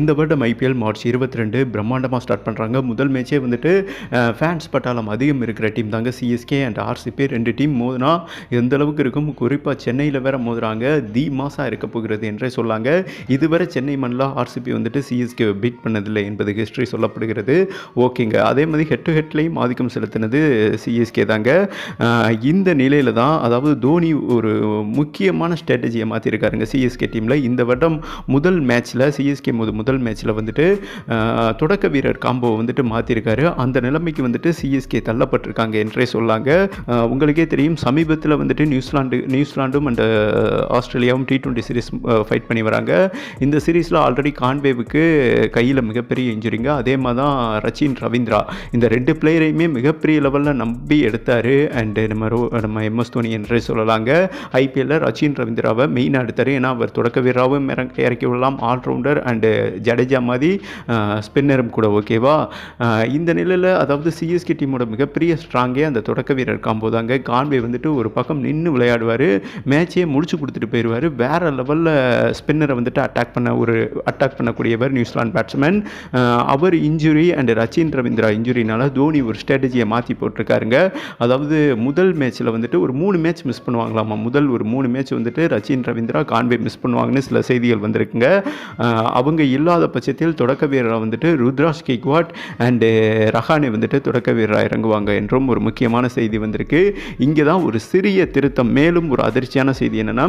இந்த வருடம் IPL March இருபத்தி ரெண்டு பிரம்மாண்டமாக ஸ்டார்ட் பண்ணுறாங்க முதல் மேட்சே வந்துட்டு ஃபேன்ஸ் பட்டாளம் அதிகம் இருக்கிற டீம் தாங்க சிஎஸ்கே அண்ட் ஆர்சிபி ரெண்டு டீம் மோதினா எந்த அளவுக்கு இருக்கும்? குறிப்பாக சென்னையில் வேற மோதுறாங்க. தி மாசாக இருக்க போகிறது என்றே சொல்லாங்க. இதுவரை சென்னை மண்ணில் ஆர்சிபி வந்துட்டு சிஎஸ்கே பீட் பண்ணதில்லை என்பது ஹிஸ்ட்ரி சொல்லப்படுகிறது. ஓகேங்க அதே மாதிரி ஹெட் டு ஹெட்லேயும் ஆதிக்கம் செலுத்தினது சிஎஸ்கே தாங்க. இந்த நிலையில் தான் அதாவது தோனி ஒரு முக்கியமான ஸ்ட்ராட்டஜியை மாற்றிருக்காருங்க சிஎஸ்கே டீமில் இந்த வருடம் முதல் மேட்ச்சில் சிஎஸ்கே முதல் முதல் மேட்ச்சில் வந்துட்டு தொடக்க வீரர் காம்போ வந்துட்டு மாற்றிருக்காரு அந்த நிலைமைக்கு வந்துட்டு சிஎஸ்கே தள்ளப்பட்டிருக்காங்க என்றே சொல்லாங்க. உங்களுக்கே தெரியும் சமீபத்தில் வந்துட்டு நியூசிலாண்டு நியூசிலாண்டும் அண்ட் ஆஸ்திரேலியாவும் டி ட்வெண்ட்டி சீரிஸ் ஃபைட் பண்ணி வராங்க. இந்த சீரீஸில் ஆல்ரெடி கான்வேவுக்கு கையில் மிகப்பெரிய இன்ஜுரிங்க அதே மாதிரி தான் ரச்சின் ரவீந்திரா. இந்த ரெண்டு பிளேயரையுமே மிகப்பெரிய லெவலில் நம்பி எடுத்தார். அண்டு நம்ம ரோ நம்ம எம்எஸ் தோனி என்றே சொல்லலாங்க. ஐபிஎல்லில் ரச்சின் ரவீந்திராவை மெயினாக எடுத்தார். ஏன்னா அவர் தொடக்க வீரராகவும் இறக்கி விடலாம் ஆல்ரவுண்டர் அண்டு ஜடேஜா மாதிரி ஸ்பின்னரும் கூட ஓகேவா? இந்த நிலையில் அதாவது சிஎஸ்கே டீமோட மிகப்பெரிய ஸ்ட்ராங்கே அந்த தொடக்க வீரர் காம்போ தாங்க. கான்வே வந்துட்டு ஒரு பக்கம் நின்று விளையாடுவார் மேட்சையே முடிச்சு கொடுத்துட்டு போயிடுவார் வேறு லெவலில் ஸ்பின்னரை வந்துட்டு அட்டாக் பண்ண ஒரு அட்டாக் பண்ணக்கூடியவர் நியூசிலாந்து பேட்ஸ்மேன் அவர் இன்ஜுரி அண்ட் ரச்சின் ரவீந்திரா இன்ஜுரினால தோனி ஒரு ஸ்ட்ராட்டஜியை மாற்றி போட்டிருக்காருங்க. அதாவது முதல் மேட்ச்சில் வந்துட்டு ஒரு மூணு மேட்ச் மிஸ் பண்ணுவாங்களாமா? முதல் ஒரு மூணு மேட்ச் வந்துட்டு ரச்சின் ரவீந்திரா கான்வே மிஸ் பண்ணுவாங்கன்னு சில செய்திகள் வந்திருக்குங்க. அவங்க இல்லை இல்லாத பட்சத்தில் தொடக்க வீரராக வந்துட்டு ருத்ராஜ் கெய்க்வாட் அண்டு eh, ரஹானே வந்துட்டு தொடக்க வீரராக இறங்குவாங்க என்றும் ஒரு முக்கியமான செய்தி வந்திருக்கு. இங்கே தான் ஒரு சிறிய திருத்தம் மேலும் ஒரு அதிர்ச்சியான செய்தி என்னென்னா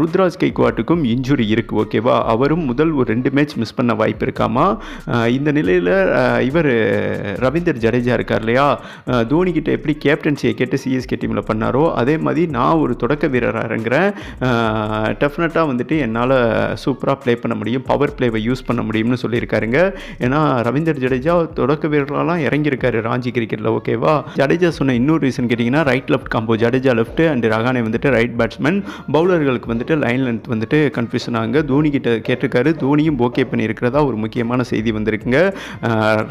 ருத்ராஜ் கெய்க்வாட்டுக்கும் இன்ஜுரி இருக்குது ஓகேவா? அவரும் முதல் ஒரு ரெண்டு மேட்ச் மிஸ் பண்ண வாய்ப்பு இருக்காமா? இந்த நிலையில் இவர் ரவீந்தர் ஜடேஜா இருக்கார் இல்லையா? தோனி கிட்ட எப்படி கேப்டன்சியை கேட்டு சிஎஸ்கே டீமில் பண்ணாரோ அதே மாதிரி நான் ஒரு தொடக்க வீரராக இறங்குறேன். டெஃபினட்டாக வந்துட்டு என்னால் சூப்பராக ப்ளே பண்ண முடியும். பவர் பிளேவை யூஸ் பண்ண முடியும்னு சொல்லியிருக்காருங்க. ஏன்னா ரவீந்தர் ஜடேஜா தொடக்க வீரர்களெலாம் இறங்கியிருக்காரு ராஞ்சி கிரிக்கெட்டில் ஓகேவா ஜடேஜா சொன்ன இன்னொரு ரீசன் கேட்டிங்கன்னா right left combo Jadeja left and Rahane வந்துட்டு ரைட் பேட்ஸ்மேன் பவுலர்களுக்கு வந்துட்டு லைன் லென்த் வந்துட்டு கன்ஃபியூஷன் ஆகுங்க. தோனி கிட்ட கேட்டிருக்காரு. தோனியும் ஓகே பண்ணியிருக்கிறதா ஒரு முக்கியமான செய்தி வந்திருக்குங்க.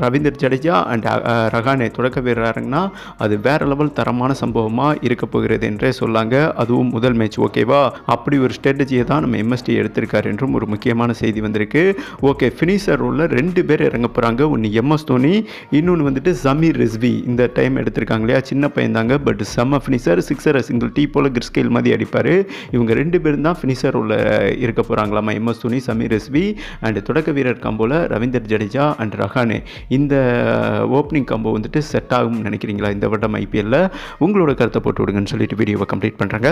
ரவீந்தர் ஜடேஜா அண்ட் ரகானே தொடக்க வீரராருங்கன்னா அது வேற லெவல் தரமான சம்பவமாக இருக்க போகிறது என்றே சொல்லாங்க. அதுவும் முதல் மேட்ச் ஓகேவா அப்படி ஒரு ஸ்ட்ராட்டஜியை தான் நம்ம எம்எஸ்டி எடுத்திருக்காரு என்றும் ஒரு முக்கியமான செய்தி வந்திருக்கு. ஓகே ஃபினிஷர் ரோலில் ரெண்டு பேர் இறங்க போகிறாங்க ஒன்று எம்எஸ் தோனி இன்னொன்று வந்துட்டு சமீர் ரிஸ்வி இந்த டைம் எடுத்திருக்காங்க இல்லையா? சின்ன பையன் தாங்க பட் செம்ம ஃபினிஷர் சிக்ஸர் சிங்கிள் டீ போல் கிறிஸ்கேல் மாதிரி அடிப்பார். இவங்க ரெண்டு பேரும் தான் ஃபினிஷர் ரோலில் இருக்க போகிறாங்களாமா எம்எஸ் தோனி சமீர் ரிஸ்வி அண்ட் தொடக்க வீரர் கம்போல ரவீந்தர் ஜடேஜா அண்ட் ரஹானே இந்த uh, ஓப்பனிங் காம்போ வந்துட்டு செட் ஆகும்னு நினைக்கிறீங்களா? இந்த வருடம் ஐபிஎல்லில் உங்களோட கருத்தை போட்டு விடுங்கன்னு சொல்லிட்டு வீடியோவை கம்ப்ளீட் பண்ணுறாங்க